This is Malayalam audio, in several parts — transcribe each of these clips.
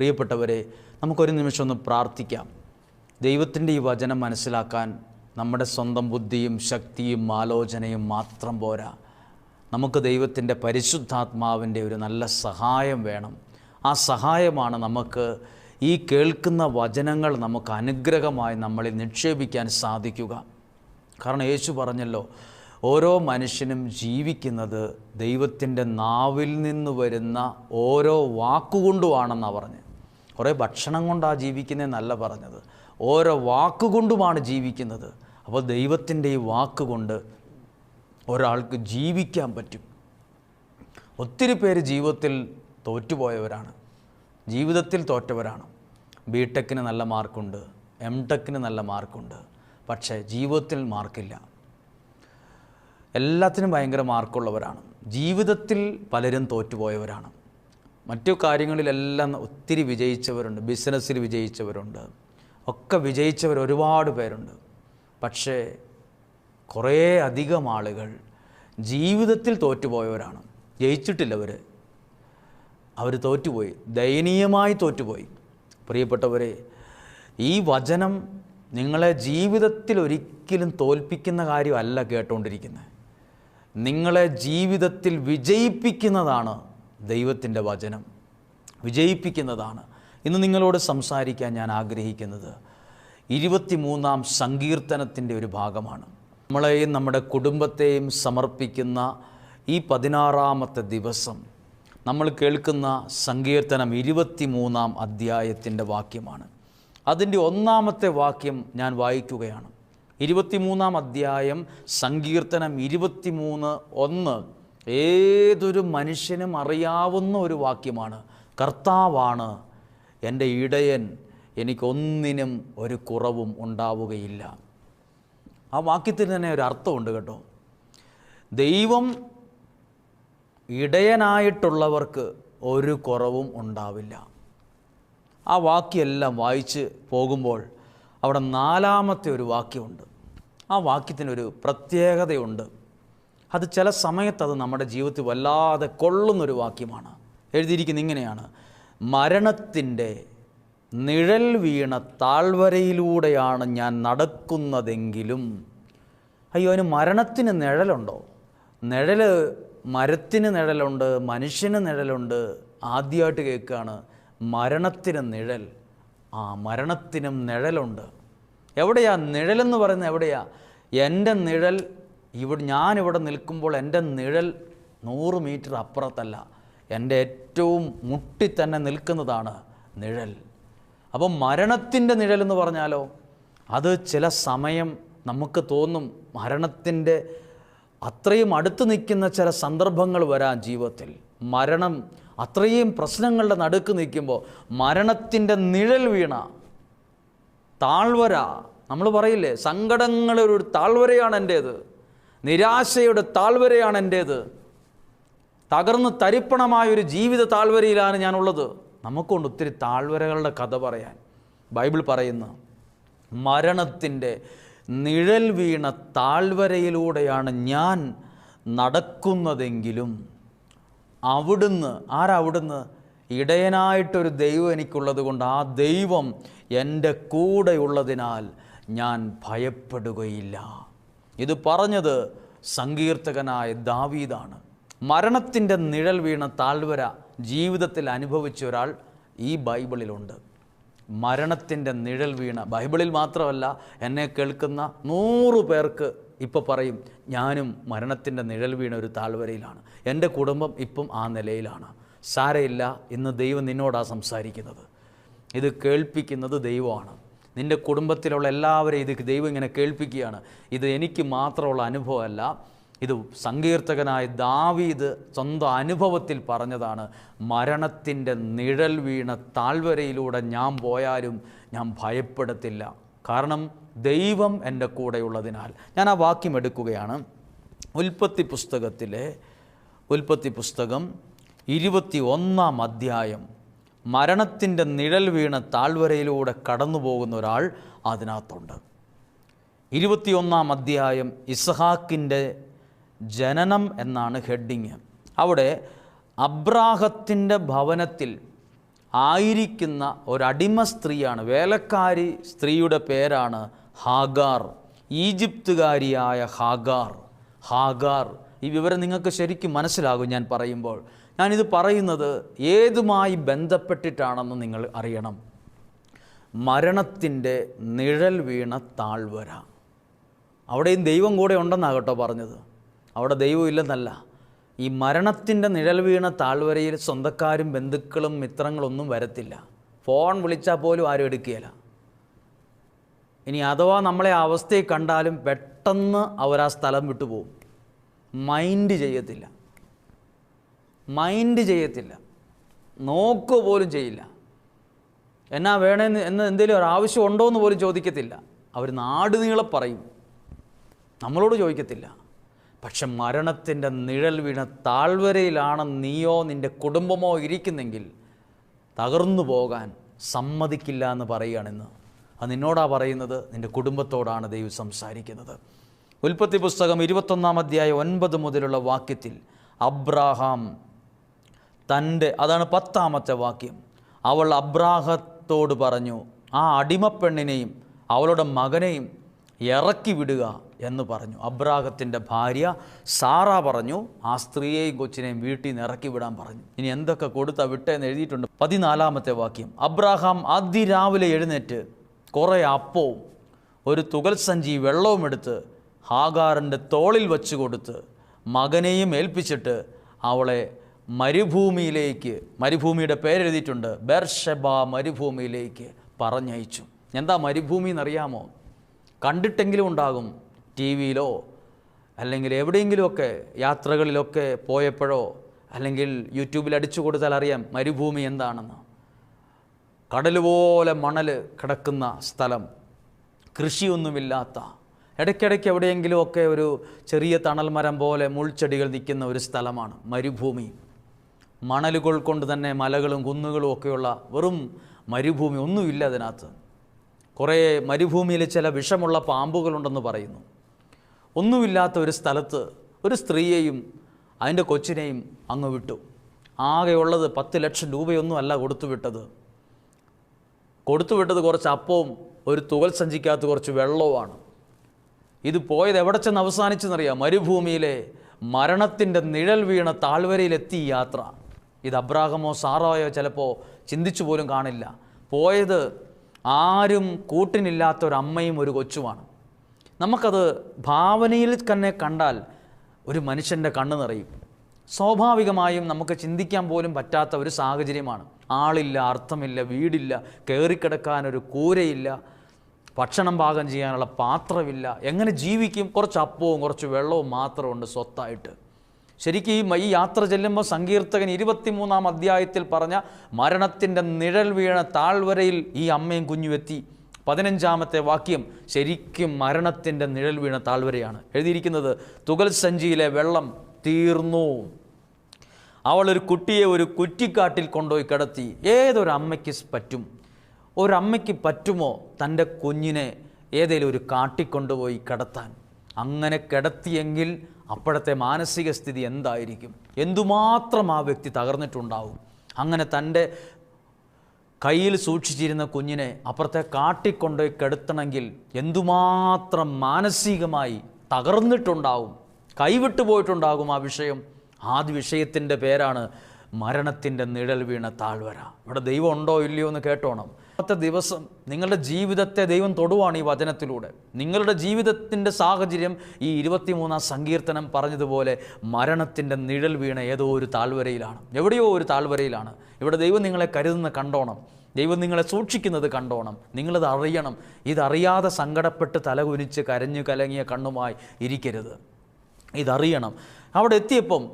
പ്രിയപ്പെട്ടവരെ നമുക്കൊരു നിമിഷം ഒന്ന് പ്രാർത്ഥിക്കാം. ദൈവത്തിന്റെ ഈ വചനം മനസ്സിലാക്കാൻ നമ്മുടെ സ്വന്തം ബുദ്ധിയും ശക്തിയും ആലോചനയും മാത്രം പോരാ. നമുക്ക് ദൈവത്തിന്റെ പരിശുദ്ധാത്മാവിന്റെ ഒരു നല്ല സഹായം വേണം. ആ സഹായമാണ് നമുക്ക് ഈ കേൾക്കുന്ന വചനങ്ങൾ നമുക്ക് അനുഗ്രഹമായി നമ്മളിൽ നിക്ഷേപിക്കാൻ സാധിക്കുക. കാരണം യേശു പറഞ്ഞല്ലോ ഓരോ മനുഷ്യനും ജീവിക്കുന്നത് ദൈവത്തിന്റെ നാവിൽ നിന്ന് വരുന്ന ഓരോ വാക്കുകൊണ്ടുമാണെന്നാണ് പറഞ്ഞത്. കുറേ ഭക്ഷണം കൊണ്ടാണ് ജീവിക്കുന്നതെന്നല്ല പറഞ്ഞത്. ഓരോ വാക്കുകൊണ്ടുമാണ് ജീവിക്കുന്നത്. അപ്പോൾ ദൈവത്തിന്റെ ഈ വാക്കുകൊണ്ട് ഒരാൾക്ക് ജീവിക്കാൻ പറ്റും. ഒത്തിരി പേര് ജീവിതത്തിൽ തോറ്റുപോയവരാണ്. ജീവിതത്തിൽ തോറ്റവരാണ്. ബി ടെക്കിന് നല്ല മാർക്കുണ്ട്. എം ടെക്കിന് നല്ല മാർക്കുണ്ട്. പക്ഷേ ജീവിതത്തിൽ മാർക്കില്ല. എല്ലാത്തിനും ഭയങ്കര മാർക്കുള്ളവരാണ്. ജീവിതത്തിൽ പലരും തോറ്റുപോയവരാണ്. മറ്റു കാര്യങ്ങളിലെല്ലാം ഒത്തിരി വിജയിച്ചവരുണ്ട് ബിസിനസ്സിൽ വിജയിച്ചവരുണ്ട്. ഒക്കെ വിജയിച്ചവർ ഒരുപാട് പേരുണ്ട്. പക്ഷേ കുറേ അധികം ആളുകൾ ജീവിതത്തിൽ തോറ്റുപോയവരാണ്. ജയിച്ചിട്ടില്ല അവർ അവർ തോറ്റുപോയി. ദയനീയമായി തോറ്റുപോയി. പ്രിയപ്പെട്ടവരെ ഈ വചനം നിങ്ങളെ ജീവിതത്തിൽ ഒരിക്കലും തോൽപ്പിക്കുന്ന കാര്യമല്ല കേട്ടുകൊണ്ടിരിക്കുന്നത് നിങ്ങളെ ജീവിതത്തിൽ വിജയിപ്പിക്കുന്നതാണ് ദൈവത്തിന്റെ വചനം വിജയിപ്പിക്കുന്നതാണ്. ഇന്ന് നിങ്ങളോട് സംസാരിക്കാൻ ഞാൻ ആഗ്രഹിക്കുന്നത് ഇരുപത്തിമൂന്നാം സങ്കീർത്തനത്തിന്റെ ഒരു ഭാഗമാണ്. നമ്മളെയും നമ്മുടെ കുടുംബത്തെയും സമർപ്പിക്കുന്ന ഈ പതിനാറാമത്തെ ദിവസം നമ്മൾ കേൾക്കുന്ന സങ്കീർത്തനം ഇരുപത്തിമൂന്നാം അധ്യായത്തിന്റെ വാക്യമാണ്. അതിന്റെ ഒന്നാമത്തെ വാക്യം ഞാൻ വായിക്കുകയാണ്. ഇരുപത്തിമൂന്നാം അധ്യായം സങ്കീർത്തനം ഇരുപത്തിമൂന്ന് ഒന്ന് ഏതൊരു മനുഷ്യനും അറിയാവുന്ന ഒരു വാക്യമാണ് കർത്താവാണ് എന്റെ ഇടയൻ എനിക്കൊന്നിനും ഒരു കുറവും ഉണ്ടാവുകയില്ല. ആ വാക്യത്തിന് തന്നെ ഒരു അർത്ഥമുണ്ട് കേട്ടോ. ദൈവം ഇടയനായിട്ടുള്ളവർക്ക് ഒരു കുറവും ഉണ്ടാവില്ല. ആ വാക്യെല്ലാം വായിച്ച് പോകുമ്പോൾ അവിടെ നാലാമത്തെ ഒരു വാക്യമുണ്ട്. ആ വാക്യത്തിനൊരു പ്രത്യേകതയുണ്ട്. അത് ചില സമയത്ത് അത് നമ്മുടെ ജീവിതത്തിൽ വല്ലാതെ കൊള്ളുന്നൊരു വാക്യമാണ്. എഴുതിയിരിക്കുന്ന ഇങ്ങനെയാണ്. മരണത്തിന്റെ നിഴൽ വീണ താഴ്വരയിലൂടെയാണ് ഞാൻ നടക്കുന്നതെങ്കിലും. അയ്യോ അതിന് മരണത്തിന് നിഴലുണ്ടോ? നിഴൽ മരത്തിന് നിഴലുണ്ട് മനുഷ്യന് നിഴലുണ്ട്. ആദ്യമായിട്ട് കേൾക്കുകയാണ് മരണത്തിന് നിഴൽ. ആ മരണത്തിനും നിഴലുണ്ട്. എവിടെയാ നിഴലെന്ന് പറയുന്നത്? എവിടെയാ? എന്റെ നിഴൽ ഇവിടെ ഞാനിവിടെ നിൽക്കുമ്പോൾ എന്റെ നിഴൽ നൂറ് മീറ്റർ അപ്പുറത്തല്ല. എന്റെ ഏറ്റവും മുട്ടി തന്നെ നിൽക്കുന്നതാണ് നിഴൽ. അപ്പം മരണത്തിന്റെ നിഴലെന്ന് പറഞ്ഞാലോ അത് ചില സമയം നമുക്ക് തോന്നും മരണത്തിന്റെ അത്രയും അടുത്ത് നിൽക്കുന്ന ചില സന്ദർഭങ്ങൾ വരാം ജീവിതത്തിൽ. മരണം അത്രയും പ്രശ്നങ്ങളുടെ നടുക്ക് നിൽക്കുമ്പോൾ മരണത്തിന്റെ നിഴൽ വീണ താഴ്വര നമ്മൾ പറയില്ലേ സങ്കടങ്ങളൊരു താഴ്വരയാണ് എന്റേത്. നിരാശയുടെ താഴ്വരയാണ് എന്റേത്. തകർന്ന് തരിപ്പണമായൊരു ജീവിത താഴ്വരയിലാണ് ഞാനുള്ളത്. നമുക്കുണ്ട് ഒത്തിരി താഴ്വരകളുടെ കഥ പറയാൻ. ബൈബിൾ പറയുന്നു മരണത്തിന്റെ നിഴൽ വീണ താഴ്വരയിലൂടെയാണ് ഞാൻ നടക്കുന്നതെങ്കിലും അവിടുന്ന് ആരവിടുന്ന് ഇടയനായിട്ടൊരു ദൈവം എനിക്കുള്ളത് കൊണ്ട് ആ ദൈവം എന്റെ കൂടെയുള്ളതിനാൽ ഞാൻ ഭയപ്പെടുകയില്ല. ഇത് പറഞ്ഞത് സങ്കീർത്തകനായ ദാവീദാണ്. മരണത്തിന്റെ നിഴൽ വീണ താഴ്വര ജീവിതത്തിൽ അനുഭവിച്ച ഒരാൾ ഈ ബൈബിളിലുണ്ട്. മരണത്തിന്റെ നിഴൽ വീണ ബൈബിളിൽ മാത്രമല്ല എന്നെ കേൾക്കുന്ന നൂറ് പേർക്ക് ഇപ്പോൾ പറയും ഞാനും മരണത്തിന്റെ നിഴൽ വീണ ഒരു താഴ്വരയിലാണ്. എന്റെ കുടുംബം ഇപ്പം ആ നിലയിലാണ്. സാരയില്ല ഇന്ന് ദൈവം നിന്നോടാണ് സംസാരിക്കുന്നത്. ഇത് കേൾപ്പിക്കുന്നത് ദൈവമാണ്. നിന്റെ കുടുംബത്തിലുള്ള എല്ലാവരെയും ഇത് ദൈവം ഇങ്ങനെ കേൾപ്പിക്കുകയാണ്. ഇത് എനിക്ക് മാത്രമുള്ള അനുഭവമല്ല. ഇത് സങ്കീർത്തകനായ ദാവീദ് സ്വന്തം അനുഭവത്തിൽ പറഞ്ഞതാണ് മരണത്തിന്റെ നിഴൽ വീണ താഴ്വരയിലൂടെ ഞാൻ പോയാലും ഞാൻ ഭയപ്പെടത്തില്ല. കാരണം ദൈവം എന്റെ കൂടെയുള്ളതിനാൽ. ഞാൻ ആ വാക്യം എടുക്കുകയാണ്. ഉൽപ്പത്തി പുസ്തകത്തിലെ ഉൽപ്പത്തി പുസ്തകം ഇരുപത്തി ഒന്നാം അധ്യായം. മരണത്തിന്റെ നിഴൽ വീണ താഴ്വരയിലൂടെ കടന്നു പോകുന്ന ഒരാൾ അതിനകത്തുണ്ട്. ഇരുപത്തിയൊന്നാം അധ്യായം ഇസഹാക്കിന്റെ ജനനം എന്നാണ് ഹെഡിങ്. അവിടെ അബ്രാഹത്തിന്റെ ഭവനത്തിൽ ആയിരിക്കുന്ന ഒരടിമ സ്ത്രീയാണ്. വേലക്കാരി സ്ത്രീയുടെ പേരാണ് ഹാഗാർ. ഈജിപ്തുകാരിയായ ഹാഗാർ. ഹാഗാർ. ഈ വിവരം നിങ്ങൾക്ക് ശരിക്കും മനസ്സിലാകും ഞാൻ പറയുമ്പോൾ. ഞാനിത് പറയുന്നത് ഏതുമായി ബന്ധപ്പെട്ടിട്ടാണെന്ന് നിങ്ങൾ അറിയണം. മരണത്തിന്റെ നിഴൽ വീണ താഴ്വര. അവിടെയും ദൈവം കൂടെ ഉണ്ടെന്നാണ് കേട്ടോ പറഞ്ഞത്. അവിടെ ദൈവം ഇല്ലെന്നല്ല. ഈ മരണത്തിന്റെ നിഴൽ വീണ താഴ്വരയിൽ സ്വന്തക്കാരും ബന്ധുക്കളും മിത്രങ്ങളൊന്നും വരത്തില്ല. ഫോൺ വിളിച്ചാൽ പോലും ആരും എടുക്കുകയില്ല. ഇനി അഥവാ നമ്മളെ ആ അവസ്ഥയിൽ കണ്ടാലും പെട്ടെന്ന് അവർ ആ സ്ഥലം വിട്ടുപോകും. മൈൻഡ് ചെയ്യത്തില്ല. മൈൻഡ് ചെയ്യത്തില്ല. നോക്കുക പോലും ചെയ്യില്ല. എന്നാ വേണമെന്ന് എന്ന് എന്തെങ്കിലും ഒരു ആവശ്യം ഉണ്ടോ എന്ന് പോലും ചോദിക്കത്തില്ല. അവർ നാട് നീളെ പറയും. നമ്മളോട് ചോദിക്കത്തില്ല. പക്ഷെ മരണത്തിന്റെ നിഴൽ വീണ താഴ്വരയിലാണ് നീയോ നിന്റെ കുടുംബമോ ഇരിക്കുന്നെങ്കിൽ തകർന്നു പോകാൻ സമ്മതിക്കില്ല എന്ന് പറയുകയാണെന്ന്. അത് നിന്നോടാ പറയുന്നത്? നിന്റെ കുടുംബത്തോടാണ് ദൈവം സംസാരിക്കുന്നത്. ഉൽപ്പത്തി പുസ്തകം ഇരുപത്തൊന്നാം അധ്യായം ഒൻപത് മുതലുള്ള വാക്യത്തിൽ അബ്രാഹാം തന്റെ അതാണ് പത്താമത്തെ വാക്യം. അവൾ അബ്രാഹത്തോട് പറഞ്ഞു ആ അടിമപ്പെണ്ണിനെയും അവളുടെ മകനെയും ഇറക്കി വിടുക എന്ന് പറഞ്ഞു. അബ്രാഹത്തിന്റെ ഭാര്യ സാറ പറഞ്ഞു ആ സ്ത്രീയെയും കൊച്ചിനെയും വീട്ടിൽ നിന്ന് ഇറക്കി വിടാൻ പറഞ്ഞു. ഇനി എന്തൊക്കെ കൊടുത്ത വിട്ടേന്ന് എഴുതിയിട്ടുണ്ട്. പതിനാലാമത്തെ വാക്യം അബ്രാഹാം അതിരാവിലെ എഴുന്നേറ്റ് കുറേ അപ്പവും ഒരു തുകൽ സഞ്ചി വെള്ളവും എടുത്ത് ഹാഗാറിന്റെ തോളിൽ വച്ച് കൊടുത്ത് മകനെയും ഏൽപ്പിച്ചിട്ട് അവളെ മരുഭൂമിയിലേക്ക് മരുഭൂമിയുടെ പേരെഴുതിയിട്ടുണ്ട് ബെർഷബ മരുഭൂമിയിലേക്ക് പറഞ്ഞയച്ചു. എന്താ മരുഭൂമി എന്നറിയാമോ? കണ്ടിട്ടെങ്കിലും ഉണ്ടാകും ടി വിയിലോ അല്ലെങ്കിൽ എവിടെയെങ്കിലുമൊക്കെ യാത്രകളിലൊക്കെ പോയപ്പോഴോ അല്ലെങ്കിൽ യൂട്യൂബിൽ അടിച്ചു കൊടുത്താൽ അറിയാം മരുഭൂമി എന്താണെന്ന്. കടൽ പോലെ മണൽ കിടക്കുന്ന സ്ഥലം കൃഷിയൊന്നുമില്ലാത്ത ഇടയ്ക്കിടയ്ക്ക് എവിടെയെങ്കിലുമൊക്കെ ഒരു ചെറിയ തണൽ മരം പോലെ മുൾച്ചെടികൾ നിൽക്കുന്ന ഒരു സ്ഥലമാണ് മരുഭൂമി. മണലുകൾ കൊണ്ട് തന്നെ മലകളും കുന്നുകളും ഒക്കെയുള്ള വെറും മരുഭൂമി ഒന്നുമില്ല അതിനകത്ത്. കുറേ മരുഭൂമിയിൽ ചില വിഷമുള്ള പാമ്പുകളുണ്ടെന്ന് പറയുന്നു. ഒന്നുമില്ലാത്ത ഒരു സ്ഥലത്ത് ഒരു സ്ത്രീയെയും അതിന്റെ കൊച്ചിനെയും അങ്ങ് വിട്ടു. ആകെയുള്ളത് പത്ത് ലക്ഷം രൂപയൊന്നും അല്ല കൊടുത്തു വിട്ടത്. കുറച്ച് അപ്പവും ഒരു തുകൽ സഞ്ചിക്കാത്ത കുറച്ച് വെള്ളവുമാണ്. ഇത് പോയത് എവിടെ ചെന്ന് അവസാനിച്ചെന്നറിയാം മരുഭൂമിയിലെ മരണത്തിന്റെ നിഴൽ വീണ താഴ്വരയിലെത്തി യാത്ര. ഇത് അബ്രാഹമോ സാറായോ ചിലപ്പോൾ ചിന്തിച്ചു പോലും കാണില്ല. പോയത് ആരും കൂട്ടിനില്ലാത്ത ഒരു അമ്മയും ഒരു കൊച്ചുമാണ്. നമുക്കത് ഭാവനയിൽ തന്നെ കണ്ടാൽ ഒരു മനുഷ്യന്റെ കണ്ണ് നിറയും. സ്വാഭാവികമായും നമുക്ക് ചിന്തിക്കാൻ പോലും പറ്റാത്ത ഒരു സാഹചര്യമാണ്. ആളില്ല അർത്ഥമില്ല വീടില്ല കയറിക്കിടക്കാൻ ഒരു കൂരയില്ല ഭക്ഷണം പാകം ചെയ്യാനുള്ള പാത്രമില്ല എങ്ങനെ ജീവിക്കും? കുറച്ച് അപ്പവും കുറച്ച് വെള്ളവും മാത്രമുണ്ട് സ്വത്തായിട്ട്. ശരിക്കും ഈ യാത്ര ചെല്ലുമ്പോൾ സങ്കീർത്തകൻ ഇരുപത്തിമൂന്നാം അധ്യായത്തിൽ പറഞ്ഞ മരണത്തിന്റെ നിഴൽ വീണ താഴ്വരയിൽ ഈ അമ്മയും കുഞ്ഞുവെത്തി പതിനഞ്ചാമത്തെ വാക്യം ശരിക്കും മരണത്തിന്റെ നിഴൽ വീണ താഴ്വരയാണ്. എഴുതിയിരിക്കുന്നത് തുകൽ സഞ്ചിയിലെ വെള്ളം തീർന്നു. അവൾ ഒരു കുട്ടിയെ ഒരു കുറ്റിക്കാട്ടിൽ കൊണ്ടുപോയി കിടത്തി. ഏതൊരു അമ്മയ്ക്ക് പറ്റും? ഒരമ്മയ്ക്ക് പറ്റുമോ തന്റെ കുഞ്ഞിനെ ഏതെങ്കിലും ഒരു കാട്ടിൽ കൊണ്ടുപോയി കിടത്താൻ? അങ്ങനെ കിടത്തിയെങ്കിൽ അപ്പോഴത്തെ മാനസിക സ്ഥിതി എന്തായിരിക്കും? എന്തുമാത്രം ആ വ്യക്തി തകർന്നിട്ടുണ്ടാവും? അങ്ങനെ തന്റെ കയ്യിൽ സൂക്ഷിച്ചിരുന്ന കുഞ്ഞിനെ അപ്പുറത്തെ കാട്ടിക്കൊണ്ടുപോയി കെടുത്തണമെങ്കിൽ എന്തുമാത്രം മാനസികമായി തകർന്നിട്ടുണ്ടാവും? കൈവിട്ടു പോയിട്ടുണ്ടാകും ആ വിഷയം. ആ വിഷയത്തിന്റെ പേരാണ് മരണത്തിന്റെ നിഴൽ വീണ താഴ്വര. ഇവിടെ ദൈവം ഉണ്ടോ ഇല്ലയോ എന്ന് കേട്ടോണം. പത്ത് ദിവസം നിങ്ങളുടെ ജീവിതത്തെ ദൈവം തൊടുവാണ് ഈ വചനത്തിലൂടെ. നിങ്ങളുടെ ജീവിതത്തിന്റെ സാഹചര്യം ഈ ഇരുപത്തിമൂന്നാം സങ്കീർത്തനം പറഞ്ഞതുപോലെ മരണത്തിന്റെ നിഴൽ വീണ ഏതോ ഒരു താഴ്വരയിലാണ്. എവിടെയോ ഒരു താഴ്വരയിലാണ്. ഇവിടെ ദൈവം നിങ്ങളെ കരുതുന്ന കണ്ടോണം. ദൈവം നിങ്ങളെ സൂക്ഷിക്കുന്നത് കണ്ടോണം. നിങ്ങളത് അറിയണം. ഇതറിയാതെ സങ്കടപ്പെട്ട് തലകുനിച്ച് കരഞ്ഞു കലങ്ങിയ കണ്ണുമായി ഇരിക്കരുത്. ഇതറിയണം. അവിടെ എത്തിയപ്പം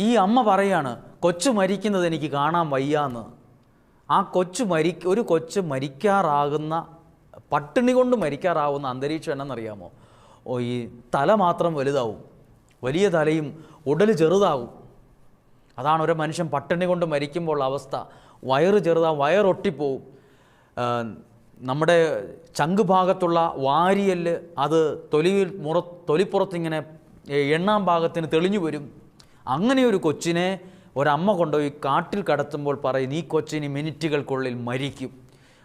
ഈ അമ്മ പറയാണ് കൊച്ചു മരിക്കുന്നത് എനിക്ക് കാണാൻ വയ്യാന്ന്. ആ കൊച്ചു മരി ഒരു കൊച്ച് മരിക്കാറാകുന്ന പട്ടിണി കൊണ്ട് മരിക്കാറാവുന്ന അന്തരീക്ഷം എന്നറിയാമോ ഓ ഈ തല മാത്രം വലുതാവും. വലിയ തലയും ഉടൽ ചെറുതാവും. അതാണ് ഒരു മനുഷ്യൻ പട്ടിണി കൊണ്ട് മരിക്കുമ്പോൾ അവസ്ഥ. വയറ് ചെറുതാവും വയറൊട്ടിപ്പോവും. നമ്മുടെ ചങ്ക് ഭാഗത്തുള്ള വാരിയൽ അത് തൊലിയിൽ മുറ തൊലിപ്പുറത്തിങ്ങനെ എണ്ണാം ഭാഗത്തിന് തെളിഞ്ഞു വരും. അങ്ങനെ ഒരു കൊച്ചിനെ ഒരമ്മ കൊണ്ടുപോയി കാട്ടിൽ കടത്തുമ്പോൾ പറയും ഈ കൊച്ചിനി മിനിറ്റുകൾക്കുള്ളിൽ മരിക്കും.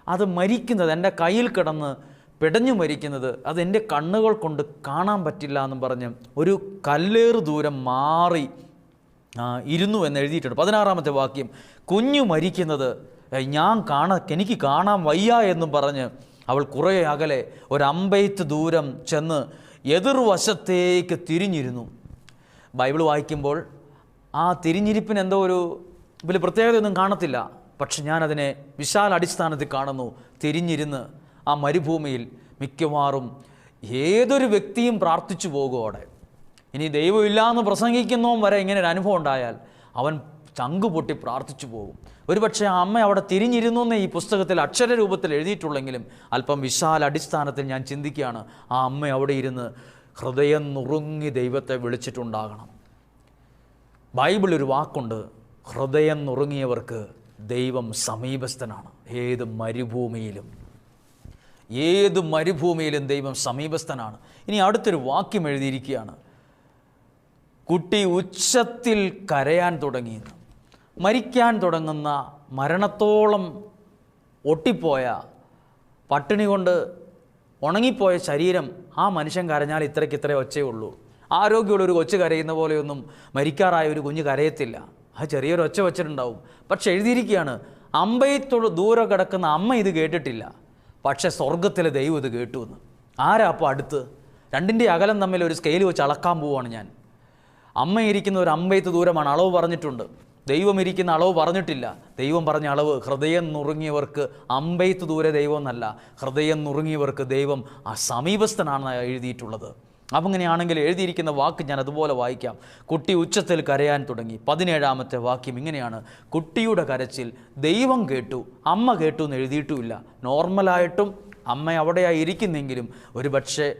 അത് മരിക്കുന്നത് എന്റെ കയ്യിൽ കിടന്ന് പിടഞ്ഞു മരിക്കുന്നത് അത് എന്റെ കണ്ണുകൾ കൊണ്ട് കാണാൻ പറ്റില്ല എന്നും പറഞ്ഞ് ഒരു കല്ലേറ് ദൂരം മാറി ഇരുന്നു എന്ന് എഴുതിയിട്ടുണ്ട്. പതിനാറാമത്തെ വാക്യം കുഞ്ഞു മരിക്കുന്നത് ഞാൻ കാണ എനിക്ക് കാണാൻ വയ്യ എന്നും പറഞ്ഞ് അവൾ കുറേ അകലെ ഒരമ്പയത്ത് ദൂരം ചെന്ന് എതിർവശത്തേക്ക് തിരിഞ്ഞിരുന്നു. ബൈബിൾ വായിക്കുമ്പോൾ ആ തിരിഞ്ഞിരിപ്പിന് എന്തോ ഒരു വലിയ പ്രത്യേകതയൊന്നും കാണത്തില്ല. പക്ഷെ ഞാനതിനെ വിശാല അടിസ്ഥാനത്തിൽ കാണുന്നു. തിരിഞ്ഞിരുന്ന് ആ മരുഭൂമിയിൽ മിക്കവാറും ഏതൊരു വ്യക്തിയും പ്രാർത്ഥിച്ചു പോകുമോടെ ഇനി ദൈവമില്ല എന്ന് വരെ ഇങ്ങനെ ഒരു അനുഭവം ഉണ്ടായാൽ അവൻ ചങ്കു പൊട്ടി പ്രാർത്ഥിച്ചു പോകും. ഒരുപക്ഷെ ആ അമ്മ അവിടെ തിരിഞ്ഞിരുന്നു എന്ന് ഈ പുസ്തകത്തിൽ അക്ഷര രൂപത്തിൽ എഴുതിയിട്ടുള്ളെങ്കിലും അല്പം വിശാല അടിസ്ഥാനത്തിൽ ഞാൻ ചിന്തിക്കുകയാണ് ആ അമ്മ അവിടെ ഇരുന്ന് ഹൃദയം നുറുങ്ങി ദൈവത്തെ വിളിച്ചിട്ടുണ്ടാകണം. ബൈബിൾ ഒരു വാക്കുണ്ട് ഹൃദയം നുറുങ്ങിയവർക്ക് ദൈവം സമീപസ്ഥനാണ്. ഏത് മരുഭൂമിയിലും. ഏത് മരുഭൂമിയിലും ദൈവം സമീപസ്ഥനാണ്. ഇനി അടുത്തൊരു വാക്യം എഴുതിയിരിക്കുകയാണ്. കുട്ടി ഉച്ചത്തിൽ കരയാൻ തുടങ്ങിയെന്ന്. മരിക്കാൻ തുടങ്ങുന്ന മരണത്തോളം ഒട്ടിപ്പോയ പട്ടിണി കൊണ്ട് ഉണങ്ങിപ്പോയ ശരീരം ആ മനുഷ്യൻ കരഞ്ഞാൽ ഇത്രയ്ക്ക് ഇത്രേ ഒച്ചയേ ഉള്ളൂ. ആരോഗ്യമുള്ള ഒരു കൊച്ചു കരയുന്ന പോലെയൊന്നും മരിക്കാറായ ഒരു കുഞ്ഞ് കരയത്തില്ല. ആ ചെറിയൊരു ഒച്ച വെച്ചിട്ടുണ്ടാവും. പക്ഷെ എഴുതിയിരിക്കുകയാണ് അമ്പയത്തോട് ദൂരെ കിടക്കുന്ന അമ്മ ഇത് കേട്ടിട്ടില്ല. പക്ഷെ സ്വർഗത്തിലെ ദൈവം ഇത് കേട്ടു എന്ന്. ആരാ അപ്പോൾ അടുത്ത്? രണ്ടിന്റെ അകലം തമ്മിൽ ഒരു സ്കെയിൽ വെച്ച് അളക്കാൻ പോവുകയാണ് ഞാൻ. അമ്മ ഇരിക്കുന്ന ഒരു അമ്പയത്ത് ദൂരമാണ് അളവ് പറഞ്ഞിട്ടുണ്ട്. ദൈവം ഇരിക്കുന്ന അളവ് പറഞ്ഞിട്ടില്ല. ദൈവം പറഞ്ഞ അളവ് ഹൃദയം നുറുങ്ങിയവർക്ക് അമ്പയത്ത് ദൂരെ ദൈവം എന്നല്ല. ഹൃദയം നുറുങ്ങിയവർക്ക് ദൈവം ആ സമീപസ്ഥനാണ് എഴുതിയിട്ടുള്ളത്. അങ്ങനെയാണെങ്കിൽ എഴുതിയിരിക്കുന്ന വാക്ക് ഞാൻ അതുപോലെ വായിക്കാം. കുട്ടി ഉച്ചത്തിൽ കരയാൻ തുടങ്ങി. പതിനേഴാമത്തെ വാക്യം ഇങ്ങനെയാണ്. കുട്ടിയുടെ കരച്ചിൽ ദൈവം കേട്ടു അമ്മ കേട്ടു എന്ന് എഴുതിയിട്ടുമില്ല. നോർമലായിട്ടും അമ്മ അവിടെയായി ഇരിക്കുന്നെങ്കിലും ഒരു പക്ഷേ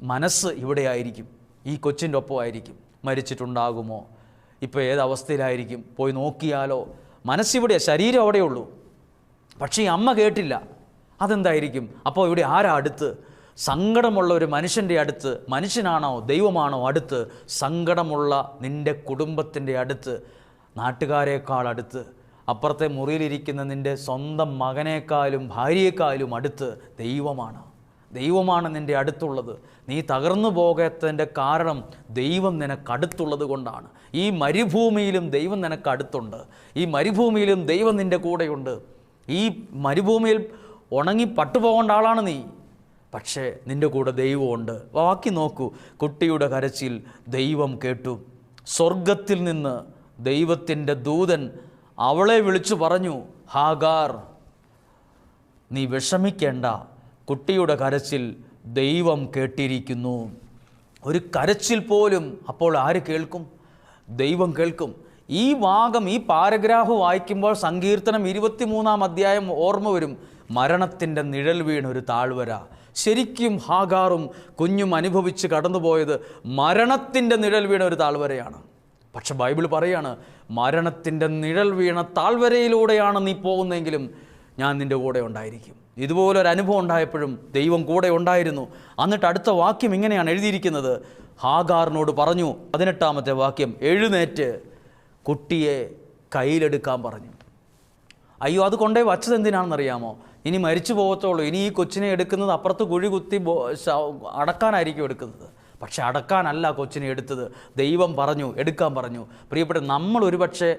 മനസ്സ് ഇവിടെയായിരിക്കും. ഈ കൊച്ചിന്റെ ഒപ്പമായിരിക്കും. മരിച്ചിട്ടുണ്ടാകുമോ? ഇപ്പോൾ ഏതവസ്ഥയിലായിരിക്കും പോയി നോക്കിയാലോ? മനസ്സിവിടെയാ ശരീരം അവിടെയുള്ളൂ. പക്ഷേ അമ്മ കേട്ടില്ല. അതെന്തായിരിക്കും? അപ്പോൾ ഇവിടെ ആരാ അടുത്ത്? സങ്കടമുള്ള ഒരു മനുഷ്യന്റെ അടുത്ത് മനുഷ്യനാണോ ദൈവമാണോ അടുത്ത് സങ്കടമുള്ള നിന്റെ കുടുംബത്തിന്റെ അടുത്ത് നാട്ടുകാരേക്കാൾ അടുത്ത് അപ്പുറത്തെ മുറിയിലിരിക്കുന്ന നിന്റെ സ്വന്തം മകനേക്കാളും ഭാര്യയെക്കാളും അടുത്ത് ദൈവമാണ്. ദൈവമാണ് നിന്റെ അടുത്തുള്ളത്. നീ തകർന്നു പോകാത്തതിന്റെ കാരണം ദൈവം നിനക്കടുത്തുള്ളത് കൊണ്ടാണ്. ഈ മരുഭൂമിയിലും ദൈവം നിനക്ക് അടുത്തുണ്ട്. ഈ മരുഭൂമിയിലും ദൈവം നിന്റെ കൂടെയുണ്ട്. ഈ മരുഭൂമിയിൽ ഉണങ്ങി പട്ടുപോകേണ്ട ആളാണ് നീ. പക്ഷേ നിന്റെ കൂടെ ദൈവമുണ്ട്. ബാക്കി നോക്കൂ. കുട്ടിയുടെ കരച്ചിൽ ദൈവം കേട്ടു. സ്വർഗത്തിൽ നിന്ന് ദൈവത്തിന്റെ ദൂതൻ അവളെ വിളിച്ചു പറഞ്ഞു ഹാഗാർ നീ വിഷമിക്കേണ്ട. കുട്ടിയുടെ കരച്ചിൽ ദൈവം കേട്ടിരിക്കുന്നു. ഒരു കരച്ചിൽ പോലും അപ്പോൾ ആര് കേൾക്കും? ദൈവം കേൾക്കും. ഈ ഭാഗം ഈ പാരഗ്രാഫ് വായിക്കുമ്പോൾ സങ്കീർത്തനം ഇരുപത്തിമൂന്നാം അധ്യായം ഓർമ്മ വരും. മരണത്തിന്റെ നിഴൽ വീണൊരു താഴ്വര. ശരിക്കും ഹാഗാറും കുഞ്ഞും അനുഭവിച്ച് കടന്നുപോയത് മരണത്തിന്റെ നിഴൽ വീണ ഒരു താഴ്വരയാണ് പക്ഷെ ബൈബിൾ പറയാണ് മരണത്തിന്റെ നിഴൽ വീണ താഴ്വരയിലൂടെയാണ് നീ പോകുന്നതെങ്കിലും ഞാൻ നിന്റെ കൂടെ ഉണ്ടായിരിക്കും. ഇതുപോലൊരു അനുഭവം ഉണ്ടായപ്പോഴും ദൈവം കൂടെ ഉണ്ടായിരുന്നു. എന്നിട്ട് അടുത്ത വാക്യം ഇങ്ങനെയാണ് എഴുതിയിരിക്കുന്നത്. ഹാഗാറിനോട് പറഞ്ഞു പതിനെട്ടാമത്തെ വാക്യം എഴുന്നേറ്റ് കുട്ടിയെ കയ്യിലെടുക്കാൻ പറഞ്ഞു. അയ്യോ അത് കൊണ്ടേ വച്ചത് എന്തിനാണെന്നറിയാമോ? ഇനി മരിച്ചു പോകത്തുള്ളൂ. ഇനി ഈ കൊച്ചിനെ എടുക്കുന്നത് അപ്പുറത്ത് കുഴി കുത്തി അടക്കാനായിരിക്കും എടുക്കുന്നത്. പക്ഷെ അടക്കാനല്ല കൊച്ചിനെ എടുത്തത്. ദൈവം പറഞ്ഞു എടുക്കാൻ പറഞ്ഞു. പ്രിയപ്പെട്ട നമ്മൾ ഒരുപക്ഷെ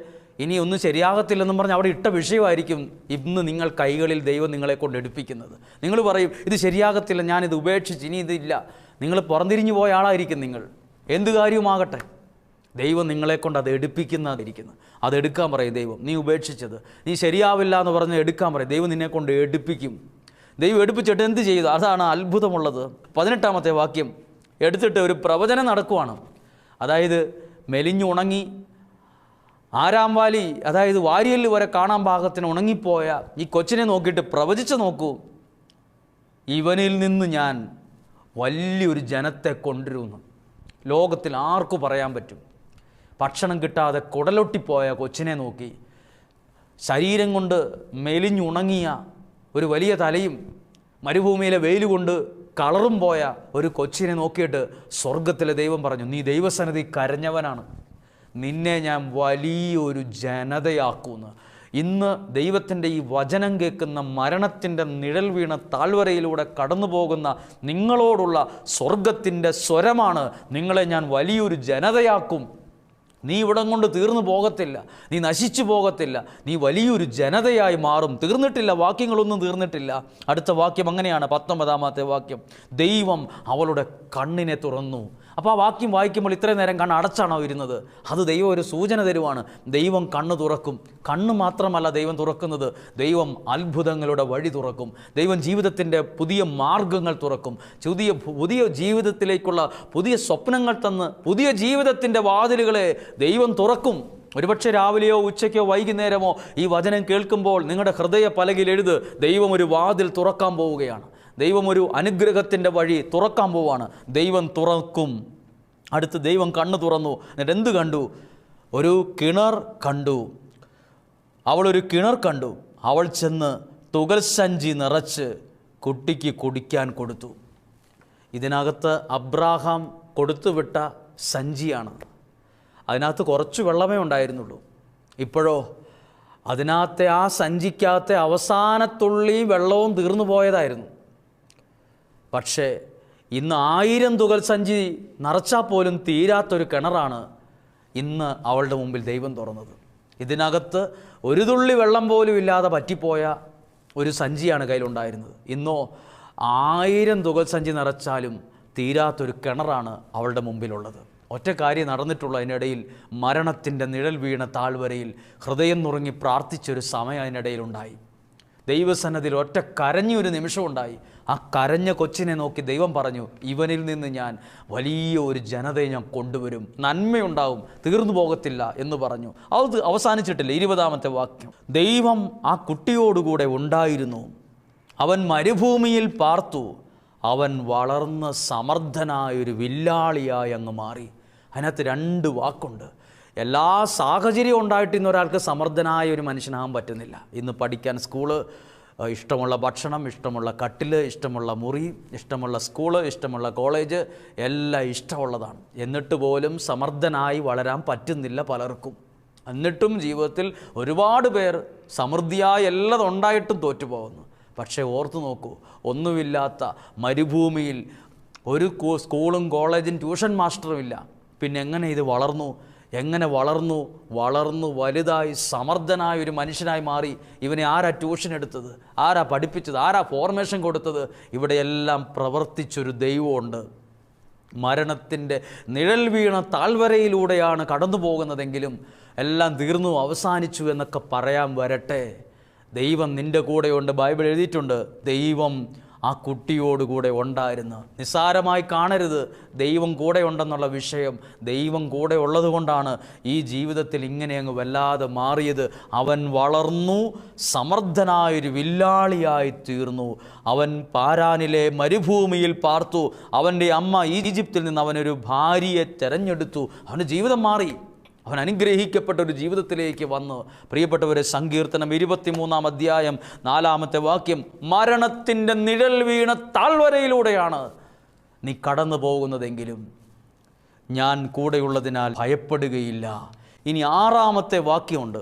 ഇനി ഒന്നും ശരിയാകത്തില്ലെന്നും പറഞ്ഞ് അവിടെ ഇട്ട വിഷയമായിരിക്കും ഇന്ന് നിങ്ങൾ കൈകളിൽ ദൈവം നിങ്ങളെ കൊണ്ട് എടുപ്പിക്കുന്നത്. നിങ്ങൾ പറയും ഇത് ശരിയാകത്തില്ല ഞാനിത് ഉപേക്ഷിച്ച് ഇനി ഇതില്ല. നിങ്ങൾ പുറന്തിരിഞ്ഞു പോയ ആളായിരിക്കും നിങ്ങൾ. എന്ത് കാര്യവുമാകട്ടെ? ദൈവം നിങ്ങളെ കൊണ്ട് അത് എടുപ്പിക്കുന്നതിരിക്കുന്നു അത് എടുക്കാൻ പറയും ദൈവം. നീ ഉപേക്ഷിച്ചത്. നീ ശരിയാവില്ല എന്ന് പറഞ്ഞ് എടുക്കാൻ പറയും. ദൈവം നിന്നെ കൊണ്ട് എടുപ്പിക്കും. ദൈവം എടുപ്പിച്ചിട്ട് എന്ത് ചെയ്തു? അതാണ് അത്ഭുതമുള്ളത്. പതിനെട്ടാമത്തെ വാക്യം. എടുത്തിട്ട് ഒരു പ്രവചനം നടക്കുവാണ്. അതായത് മെലിഞ്ഞുണങ്ങി ആരാം വാലി അതായത് വാരിയൽ വരെ കാണാൻ പാകത്തിന് ഉണങ്ങിപ്പോയ ഈ കൊച്ചിനെ നോക്കിയിട്ട് പ്രവചിച്ച് നോക്കൂ. ഇവനിൽ നിന്ന് ഞാൻ വലിയൊരു ജനത്തെ കൊണ്ടുവരുന്നു. ലോകത്തിൽ ആർക്കു പറയാൻ പറ്റും? ഭക്ഷണം കിട്ടാതെ കുടലൊട്ടിപ്പോയ കൊച്ചിനെ നോക്കി. ശരീരം കൊണ്ട് മെലിഞ്ഞുണങ്ങിയ ഒരു വലിയ തലയും മരുഭൂമിയിലെ വെയിൽ കൊണ്ട് കളറും പോയ ഒരു കൊച്ചിനെ നോക്കിയിട്ട് സ്വർഗത്തിലെ ദൈവം പറഞ്ഞു നീ ദൈവസന്നിധി കരഞ്ഞവനാണ്. നിന്നെ ഞാൻ വലിയൊരു ജനതയാക്കുമെന്ന് ഇന്ന് ദൈവത്തിന്റെ ഈ വചനം കേൾക്കുന്ന മരണത്തിന്റെ നിഴൽ വീണ താഴ്വരയിലൂടെ കടന്നു പോകുന്ന നിങ്ങളോടുള്ള സ്വർഗത്തിന്റെ സ്വരമാണ് നിങ്ങളെ ഞാൻ വലിയൊരു ജനതയാക്കും. നീ ഇവിടം കൊണ്ട് തീർന്നു പോകത്തില്ല. നീ നശിച്ചു പോകത്തില്ല. നീ വലിയൊരു ജനതയായി മാറും. തീർന്നിട്ടില്ല വാക്യങ്ങളൊന്നും തീർന്നിട്ടില്ല. അടുത്ത വാക്യം അങ്ങനെയാണ് പത്തൊമ്പതാമത്തെ വാക്യം. ദൈവം അവളുടെ കണ്ണിനെ തുറന്നു. അപ്പോൾ ആ വാക്യം വായിക്കുമ്പോൾ ഇത്രയും നേരം കണ്ണ് അടച്ചാണോ ഇരുന്നത്? അത് ദൈവം ഒരു സൂചന തരുവാണ്. ദൈവം കണ്ണ് തുറക്കും. കണ്ണ് മാത്രമല്ല ദൈവം തുറക്കുന്നത്. ദൈവം അത്ഭുതങ്ങളുടെ വഴി തുറക്കും. ദൈവം ജീവിതത്തിന്റെ പുതിയ മാർഗങ്ങൾ തുറക്കും. പുതിയ പുതിയ ജീവിതത്തിലേക്കുള്ള പുതിയ സ്വപ്നങ്ങൾ തന്ന് പുതിയ ജീവിതത്തിന്റെ വാതിലുകളെ ദൈവം തുറക്കും. ഒരുപക്ഷെ രാവിലെയോ ഉച്ചയ്ക്കോ വൈകുന്നേരമോ ഈ വചനം കേൾക്കുമ്പോൾ നിങ്ങളുടെ ഹൃദയ പലകിൽ എഴുത് ദൈവം ഒരു വാതിൽ തുറക്കാൻ പോവുകയാണ്. ദൈവം ഒരു അനുഗ്രഹത്തിന്റെ വഴി തുറക്കാൻ പോവാണ്. ദൈവം തുറക്കും. അടുത്ത് ദൈവം കണ്ണ് തുറന്നു. എന്നിട്ട് എന്ത് കണ്ടു? ഒരു കിണർ കണ്ടു. അവളൊരു കിണർ കണ്ടു. അവൾ ചെന്ന് തുകൽ സഞ്ചി നിറച്ച് കുട്ടിക്ക് കുടിക്കാൻ കൊടുത്തു. ഇതിനകത്ത് അബ്രാഹാം കൊടുത്തുവിട്ട സഞ്ചിയാണ്. അതിനകത്ത് കുറച്ച് വെള്ളമേ ഉണ്ടായിരുന്നുള്ളൂ. ഇപ്പോഴോ അതിനകത്തെ ആ സഞ്ചിക്കകത്തെ അവസാനത്തുള്ളി വെള്ളവും തീർന്നു പോയതായിരുന്നു. പക്ഷേ ഇന്ന് ആയിരം തുകൽ സഞ്ചി നിറച്ചാൽ പോലും തീരാത്തൊരു കിണറാണ് ഇന്ന് അവളുടെ മുമ്പിൽ ദൈവം തുറന്നത്. ഇതിനകത്ത് ഒരു തുള്ളി വെള്ളം പോലും ഇല്ലാതെ പറ്റിപ്പോയ ഒരു സഞ്ചിയാണ് കയ്യിലുണ്ടായിരുന്നത്. ഇന്നോ ആയിരം തുകൽ സഞ്ചി നിറച്ചാലും തീരാത്തൊരു കിണറാണ് അവളുടെ മുമ്പിലുള്ളത്. ഒറ്റ കാര്യം നടന്നിട്ടുള്ള അതിനിടയിൽ മരണത്തിന്റെ നിഴൽ വീണ താഴ്വരയിൽ ഹൃദയം നുറുങ്ങി പ്രാർത്ഥിച്ചൊരു സമയം അതിനിടയിലുണ്ടായി. ദൈവസന്നതിൽ ഒറ്റ കരഞ്ഞൊരു നിമിഷമുണ്ടായി. ആ കരഞ്ഞ കൊച്ചിനെ നോക്കി ദൈവം പറഞ്ഞു ഇവനിൽ നിന്ന് ഞാൻ വലിയ ഒരു ജനതയെ ഞാൻ കൊണ്ടുവരും. നന്മയുണ്ടാവും. തീർന്നു പോകത്തില്ല എന്ന് പറഞ്ഞു. അത് അവസാനിച്ചിട്ടില്ല ഇരുപതാമത്തെ വാക്യം. ദൈവം ആ കുട്ടിയോടുകൂടെ ഉണ്ടായിരുന്നു. അവൻ മരുഭൂമിയിൽ പാർത്തു. അവൻ വളർന്ന് സമർത്ഥനായൊരു വില്ലാളിയായി അങ്ങ് മാറി. അതിനകത്ത് രണ്ട് വാക്കുണ്ട്. എല്ലാ സാഹചര്യവും ഉണ്ടായിട്ട് ഇന്ന് ഒരാൾക്ക് സമർത്ഥനായ ഒരു മനുഷ്യനാകാൻ പറ്റുന്നില്ല. ഇന്ന് പഠിക്കാൻ സ്കൂൾ ഇഷ്ടമുള്ള ഭക്ഷണം ഇഷ്ടമുള്ള കട്ടിൽ ഇഷ്ടമുള്ള മുറി ഇഷ്ടമുള്ള സ്കൂൾ ഇഷ്ടമുള്ള കോളേജ് എല്ലാം ഇഷ്ടമുള്ളതാണ്. എന്നിട്ട് പോലും സമർത്ഥനായി വളരാൻ പറ്റുന്നില്ല പലർക്കും. എന്നിട്ടും ജീവിതത്തിൽ ഒരുപാട് പേർ സമൃദ്ധിയായി എല്ലാം ഉണ്ടായിട്ടും തോറ്റുപോകുന്നു. പക്ഷേ ഓർത്തു നോക്കൂ ഒന്നുമില്ലാത്ത മരുഭൂമിയിൽ ഒരു സ്കൂളും കോളേജും ട്യൂഷൻ മാസ്റ്ററും ഇല്ല. പിന്നെ എങ്ങനെ ഇത് വളർന്നു? എങ്ങനെ വളർന്നു വളർന്നു വലുതായി സമർത്ഥനായ ഒരു മനുഷ്യനായി മാറി ഇവനെ ആരാ ട്യൂഷൻ എടുത്തത് ആരാ പഠിപ്പിച്ചത് ആരാ ഫോർമേഷൻ കൊടുത്തത്? ഇവിടെയെല്ലാം പ്രവർത്തിച്ചൊരു ദൈവമുണ്ട്. മരണത്തിന്റെ നിഴൽ വീണ താഴ്വരയിലൂടെയാണ് കടന്നു പോകുന്നതെങ്കിലും എല്ലാം തീർന്നു അവസാനിച്ചു എന്നൊക്കെ പറയാൻ വരട്ടെ. ദൈവം നിന്റെ കൂടെയുണ്ട് ബൈബിൾ എഴുതിയിട്ടുണ്ട്. ദൈവം ആ കുട്ടിയോടുകൂടെ ഉണ്ടായിരുന്നു. നിസ്സാരമായി കാണരുത്. ദൈവം കൂടെ ഉണ്ടെന്നുള്ള വിഷയം ദൈവം കൂടെ ഉള്ളതുകൊണ്ടാണ് ഈ ജീവിതത്തിൽ ഇങ്ങനെ അങ്ങ് വല്ലാതെ മാറിയത്. അവൻ വളർന്നു സമർത്ഥനായൊരു വില്ലാളിയായി തീർന്നു. അവൻ പാരാനിലെ മരുഭൂമിയിൽ പാർത്തു. അവന്റെ അമ്മ ഈജിപ്തിൽ നിന്ന് അവനൊരു ഭാര്യയെ തെരഞ്ഞെടുത്തു. അവന്റെ ജീവിതം മാറി. അവൻ അനുഗ്രഹിക്കപ്പെട്ട ഒരു ജീവിതത്തിലേക്ക് വന്ന്. പ്രിയപ്പെട്ടവരെ സങ്കീർത്തനം ഇരുപത്തിമൂന്നാം അധ്യായം നാലാമത്തെ വാക്യം മരണത്തിന്റെ നിഴൽ വീണ താഴ്വരയിലൂടെയാണ് നീ കടന്നു പോകുന്നതെങ്കിലും ഞാൻ കൂടെയുള്ളതിനാൽ ഭയപ്പെടുകയില്ല. ഇനി ആറാമത്തെ വാക്യമുണ്ട്.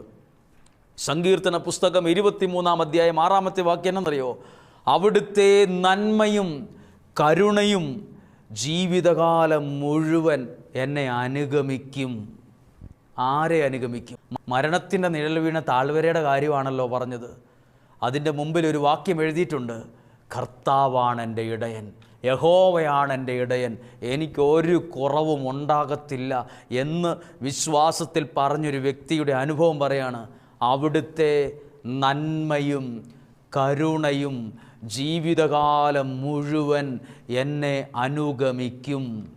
സങ്കീർത്തന പുസ്തകം ഇരുപത്തിമൂന്നാം അധ്യായം ആറാമത്തെ വാക്യം എന്നറിയോ അവിടുത്തെ നന്മയും കരുണയും ജീവിതകാലം മുഴുവൻ എന്നെ അനുഗമിക്കും. ആരെ അനുഗമിക്കും? മരണത്തിന്റെ നിഴൽ വീണ താഴ്വരയുടെ കാര്യമാണല്ലോ പറഞ്ഞത്. അതിന്റെ മുമ്പിൽ ഒരു വാക്യം എഴുതിയിട്ടുണ്ട്. കർത്താവാണ് എന്റെ ഇടയൻ യഹോവയാണ് എന്റെ ഇടയൻ എനിക്കൊരു കുറവും ഉണ്ടാകത്തില്ല എന്ന് വിശ്വാസത്തിൽ പറഞ്ഞൊരു വ്യക്തിയുടെ അനുഭവം പറയാണ്. അവിടുത്തെ നന്മയും കരുണയും ജീവിതകാലം മുഴുവൻ എന്നെ അനുഗമിക്കും.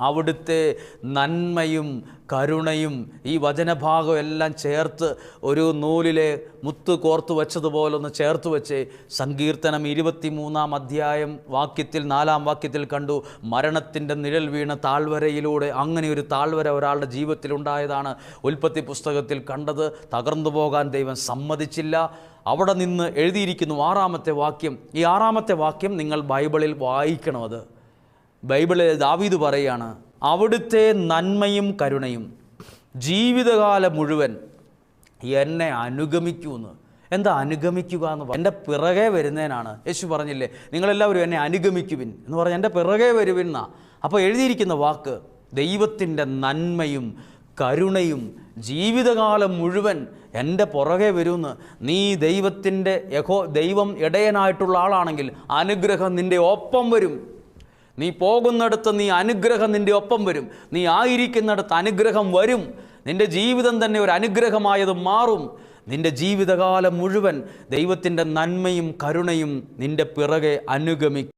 അവിടുത്തെ നന്മയും കരുണയും ഈ വചനഭാഗം എല്ലാം ചേർത്ത് ഒരു നൂലിലെ മുത്ത് കോർത്തു വച്ചതുപോലെ ഒന്ന് ചേർത്ത് വെച്ച് സങ്കീർത്തനം ഇരുപത്തിമൂന്നാം അധ്യായം വാക്യത്തിൽ നാലാം വാക്യത്തിൽ കണ്ടു. മരണത്തിന്റെ നിഴൽ വീണ താഴ്വരയിലൂടെ അങ്ങനെ ഒരു താഴ്വര ഒരാളുടെ ജീവിതത്തിൽ ഉണ്ടായതാണ് ഉൽപ്പത്തി പുസ്തകത്തിൽ കണ്ടത്. തകർന്നു പോകാൻ ദൈവം സമ്മതിച്ചില്ല. അവിടെ നിന്ന് എഴുതിയിരിക്കുന്നു ആറാമത്തെ വാക്യം. ഈ ആറാമത്തെ വാക്യം നിങ്ങൾ ബൈബിളിൽ വായിക്കണം അത്. ബൈബിളിൽ ദാവീദ് പറയുകയാണ് അവിടുത്തെ നന്മയും കരുണയും ജീവിതകാലം മുഴുവൻ എന്നെ അനുഗമിക്കുമെന്ന് എന്താ അനുഗമിക്കുക എന്ന് പറഞ്ഞു എന്റെ പിറകെ വരുന്നതിനാണ് യേശു പറഞ്ഞില്ലേ നിങ്ങളെല്ലാവരും എന്നെ അനുഗമിക്കുവിൻ. എന്ന് പറഞ്ഞാൽ എന്റെ പിറകെ വരുവിൻ അപ്പോൾ എഴുതിയിരിക്കുന്ന വാക്ക് ദൈവത്തിന്റെ നന്മയും കരുണയും ജീവിതകാലം മുഴുവൻ എന്റെ പുറകെ വരുമെന്ന് നീ ദൈവത്തിന്റെ യഹോ ദൈവം ഇടയനായിട്ടുള്ള ആളാണെങ്കിൽ അനുഗ്രഹം നിന്റെ ഒപ്പം വരും. നീ പോകുന്നിടത്ത് നീ അനുഗ്രഹം നിന്റെ ഒപ്പം വരും. നീ ആയിരിക്കുന്നിടത്ത് അനുഗ്രഹം വരും. നിന്റെ ജീവിതം തന്നെ ഒരു അനുഗ്രഹമായത് മാറും. നിന്റെ ജീവിതകാലം മുഴുവൻ ദൈവത്തിന്റെ നന്മയും കരുണയും നിന്റെ പിറകെ അനുഗമിക്കും